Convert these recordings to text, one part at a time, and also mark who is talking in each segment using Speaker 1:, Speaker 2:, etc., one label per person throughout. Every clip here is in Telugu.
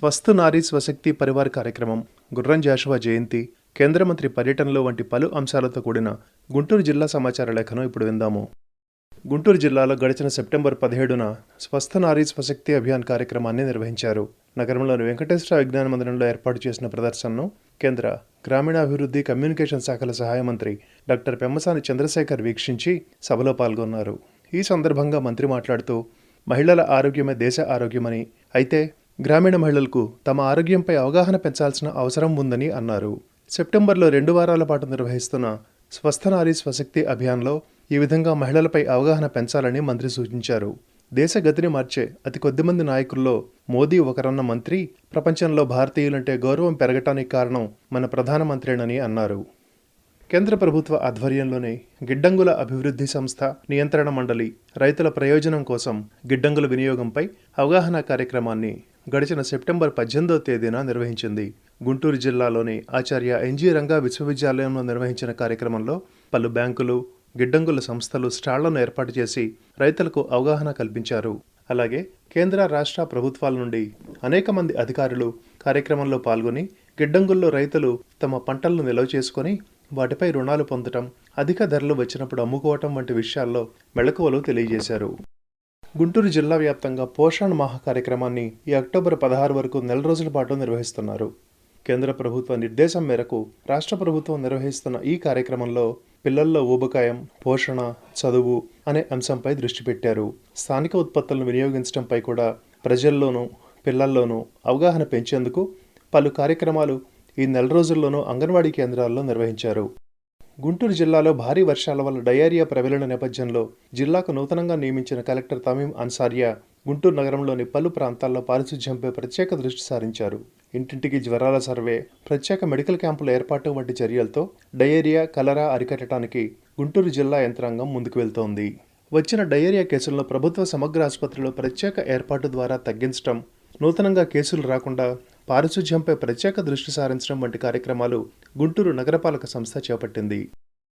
Speaker 1: స్వస్థ నారీ స్వశక్తి పరివార కార్యక్రమం గుర్రం జాషువా జయంతి కేంద్ర మంత్రి పర్యటనలో వంటి పలు అంశాలతో కూడిన గుంటూరు జిల్లా సమాచార లేఖను ఇప్పుడు విందాము. గుంటూరు జిల్లాలో గడిచిన సెప్టెంబర్ పదిహేడున స్వస్థ నారీ స్వశక్తి అభియాన్ కార్యక్రమాన్ని నిర్వహించారు. నగరంలోని వెంకటేశ్వర విజ్ఞాన మందిరంలో ఏర్పాటు చేసిన ప్రదర్శనను కేంద్ర గ్రామీణాభివృద్ధి కమ్యూనికేషన్ శాఖల సహాయ మంత్రి డాక్టర్ పెమ్మసాని చంద్రశేఖర్ వీక్షించి సభలో పాల్గొన్నారు. ఈ సందర్భంగా మంత్రి మాట్లాడుతూ మహిళల ఆరోగ్యమే దేశ ఆరోగ్యమని అయితే గ్రామీణ మహిళలకు తమ ఆరోగ్యంపై అవగాహన పెంచాల్సిన అవసరం ఉందని అన్నారు. సెప్టెంబర్లో రెండు వారాల పాటు నిర్వహిస్తున్న స్వస్థ నారీ స్వశక్తి అభియాన్లో ఈ విధంగా మహిళలపై అవగాహన పెంచాలని మంత్రి సూచించారు. దేశ గతిని మార్చే అతి కొద్దిమంది నాయకుల్లో మోదీ ఒకరన్న మంత్రి ప్రపంచంలో భారతీయులంటే గౌరవం పెరగటానికి కారణం మన ప్రధానమంత్రేనని అన్నారు. కేంద్ర ప్రభుత్వ ఆధ్వర్యంలోని గిడ్డంగుల అభివృద్ధి సంస్థ నియంత్రణ మండలి రైతుల ప్రయోజనం కోసం గిడ్డంగుల వినియోగంపై అవగాహన కార్యక్రమాన్ని గడిచిన సెప్టెంబర్ పద్దెనిమిదవ తేదీన నిర్వహించింది. గుంటూరు జిల్లాలోని ఆచార్య ఎన్జీ రంగా విశ్వవిద్యాలయంలో నిర్వహించిన కార్యక్రమంలో పలు బ్యాంకులు గిడ్డంగుల సంస్థలు స్టాళ్ళను ఏర్పాటు చేసి రైతులకు అవగాహన కల్పించారు. అలాగే కేంద్ర రాష్ట్ర ప్రభుత్వాల నుండి అనేక మంది అధికారులు కార్యక్రమంలో పాల్గొని గిడ్డంగుల్లో రైతులు తమ పంటలను నిల్వ చేసుకొని వాటిపై రుణాలు పొందటం అధిక ధరలు వచ్చినప్పుడు అమ్ముకోవటం వంటి విషయాల్లో మెళకువలు తెలియజేశారు. గుంటూరు జిల్లా వ్యాప్తంగా పోషణ్ మాహ కార్యక్రమాన్ని ఈ అక్టోబర్ పదహారు వరకు నెల రోజుల పాటు నిర్వహిస్తున్నారు. కేంద్ర ప్రభుత్వ నిర్దేశం మేరకు రాష్ట్ర ప్రభుత్వం నిర్వహిస్తున్న ఈ కార్యక్రమంలో పిల్లల్లో ఊబకాయం పోషణ చదువు అనే అంశంపై దృష్టి పెట్టారు. స్థానిక ఉత్పత్తులను వినియోగించడంపై కూడా ప్రజల్లోనూ పిల్లల్లోనూ అవగాహన పెంచేందుకు పలు కార్యక్రమాలు ఈ నెల రోజుల్లోనూ అంగన్వాడీ కేంద్రాల్లో నిర్వహించారు. గుంటూరు జిల్లాలో భారీ వర్షాల వల్ల డయేరియా ప్రబలిన నేపథ్యంలో జిల్లాకు నూతనంగా నియమించిన కలెక్టర్ తమీం అన్సారియా గుంటూరు నగరంలోని పలు ప్రాంతాల్లో పారిశుధ్యంపై ప్రత్యేక దృష్టి సారించారు. ఇంటింటికి జ్వరాల సర్వే ప్రత్యేక మెడికల్ క్యాంపుల ఏర్పాటు వంటి చర్యలతో డయేరియా కలరా అరికట్టడానికి గుంటూరు జిల్లా యంత్రాంగం ముందుకు వెళ్తోంది. వచ్చిన డయేరియా కేసులను ప్రభుత్వ సమగ్ర ఆసుపత్రిలో ప్రత్యేక ఏర్పాటు ద్వారా తగ్గించడం నూతనంగా కేసులు రాకుండా పారిశుధ్యంపై ప్రత్యేక దృష్టి సారించడం వంటి కార్యక్రమాలు గుంటూరు నగరపాలక సంస్థ చేపట్టింది.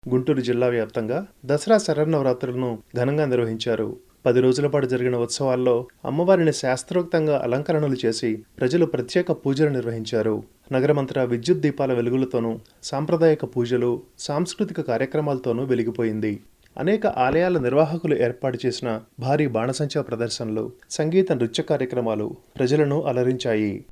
Speaker 1: గుంటూరు జిల్లా వ్యాప్తంగా దసరా శరన్నవరాత్రులను ఘనంగా నిర్వహించారు. పది రోజుల పాటు జరిగిన ఉత్సవాల్లో అమ్మవారిని శాస్త్రోక్తంగా అలంకరణలు చేసి ప్రజలు ప్రత్యేక పూజలు నిర్వహించారు. నగరమంతటా విద్యుత్ దీపాల వెలుగులతోనూ సాంప్రదాయక పూజలు సాంస్కృతిక కార్యక్రమాలతోనూ వెలిగిపోయింది. అనేక ఆలయాల నిర్వాహకులు ఏర్పాటు చేసిన భారీ బాణసంచా ప్రదర్శనలు సంగీత నృత్య కార్యక్రమాలు ప్రజలను అలరించాయి.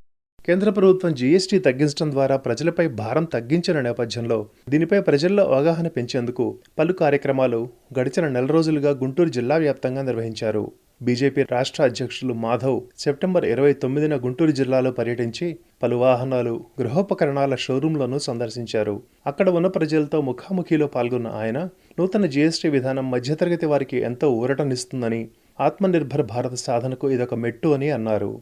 Speaker 1: కేంద్ర ప్రభుత్వం జీఎస్టీ తగ్గించడం ద్వారా ప్రజలపై భారం తగ్గించిన నేపథ్యంలో దీనిపై ప్రజల్లో అవగాహన పెంచేందుకు పలు కార్యక్రమాలు గడిచిన నెల రోజులుగా గుంటూరు జిల్లా వ్యాప్తంగా నిర్వహించారు. బీజేపీ రాష్ట్ర అధ్యక్షులు మాధవ్ సెప్టెంబర్ ఇరవై తొమ్మిదిన గుంటూరు జిల్లాలో పర్యటించి పలు వాహనాలు గృహోపకరణాల షోరూంలను సందర్శించారు. అక్కడ ఉన్న ప్రజలతో ముఖాముఖిలో పాల్గొన్న ఆయన నూతన జీఎస్టీ విధానం మధ్యతరగతి వారికి ఎంతో ఊరటనిస్తుందని ఆత్మనిర్భర్ భారత సాధనకు ఇదొక మెట్టు అని అన్నారు.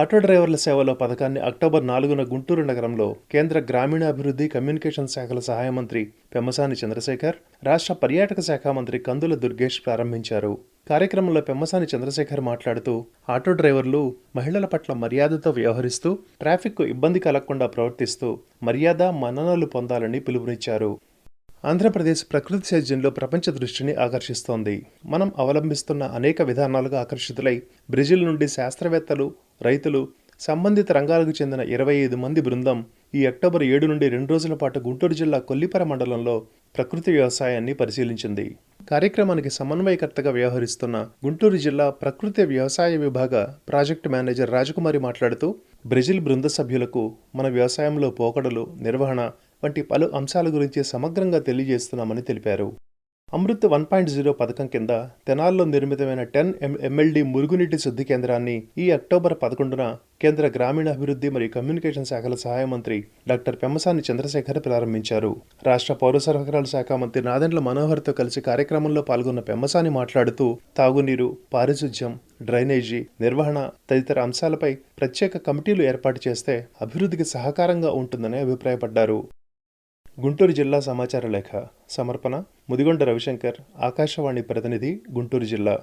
Speaker 1: ఆటో డ్రైవర్ల సేవలో పథకాన్ని అక్టోబర్ నాలుగున గుంటూరు నగరంలో కేంద్ర గ్రామీణాభివృద్ధి కమ్యూనికేషన్ శాఖల సహాయ మంత్రి పెమ్మసాని చంద్రశేఖర్ రాష్ట్ర పర్యాటక శాఖ మంత్రి కందుల దుర్గేష్ ప్రారంభించారు. కార్యక్రమంలో పెమ్మసాని చంద్రశేఖర్ మాట్లాడుతూ ఆటో డ్రైవర్లు మహిళల పట్ల మర్యాదతో వ్యవహరిస్తూ ట్రాఫిక్కు ఇబ్బంది కలగకుండా ప్రవర్తిస్తూ మర్యాద మన్ననలు పొందాలని పిలుపునిచ్చారు. ఆంధ్రప్రదేశ్ ప్రకృతి సేద్యంలో ప్రపంచ దృష్టిని ఆకర్షిస్తోంది. మనం అవలంబిస్తున్న అనేక విధానాలుగా ఆకర్షితులై బ్రెజిల్ నుండి శాస్త్రవేత్తలు రైతులు సంబంధిత రంగాలకు చెందిన ఇరవై ఐదు మంది బృందం ఈ అక్టోబర్ ఏడు నుండి రెండు రోజుల పాటు గుంటూరు జిల్లా కొల్లిపర మండలంలో ప్రకృతి వ్యవసాయాన్ని పరిశీలించింది. కార్యక్రమానికి సమన్వయకర్తగా వ్యవహరిస్తున్న గుంటూరు జిల్లా ప్రకృతి వ్యవసాయ విభాగ ప్రాజెక్టు మేనేజర్ రాజకుమారి మాట్లాడుతూ బ్రెజిల్ బృంద సభ్యులకు మన వ్యవసాయంలో పోకడలు నిర్వహణ వంటి పలు అంశాల గురించి సమగ్రంగా తెలియజేస్తున్నామని తెలిపారు. అమృత్ వన్ పాయింట్ జీరో పథకం కింద తెనాల్లో నిర్మితమైన టెన్ ఎం ఎంఎల్డి మురుగునీటి శుద్ధి కేంద్రాన్ని ఈ అక్టోబర్ పదకొండున కేంద్ర గ్రామీణాభివృద్ధి మరియు కమ్యూనికేషన్ శాఖల సహాయ మంత్రి డాక్టర్ పెమ్మసాని చంద్రశేఖర్ ప్రారంభించారు. రాష్ట్ర పౌర సరఫరాల శాఖ మంత్రి నాదెండ్ల మనోహర్తో కలిసి కార్యక్రమంలో పాల్గొన్న పెమ్మసాని మాట్లాడుతూ తాగునీరు పారిశుధ్యం డ్రైనేజీ నిర్వహణ తదితర అంశాలపై ప్రత్యేక కమిటీలు ఏర్పాటు చేస్తే అభివృద్ధికి సహకారంగా ఉంటుందని అభిప్రాయపడ్డారు. గుంటూరు జిల్లా సమాచార లేఖ సమర్పణ ముదిగొండ రవిశంకర్ ఆకాశవాణి ప్రతినిధి గుంటూరు జిల్లా.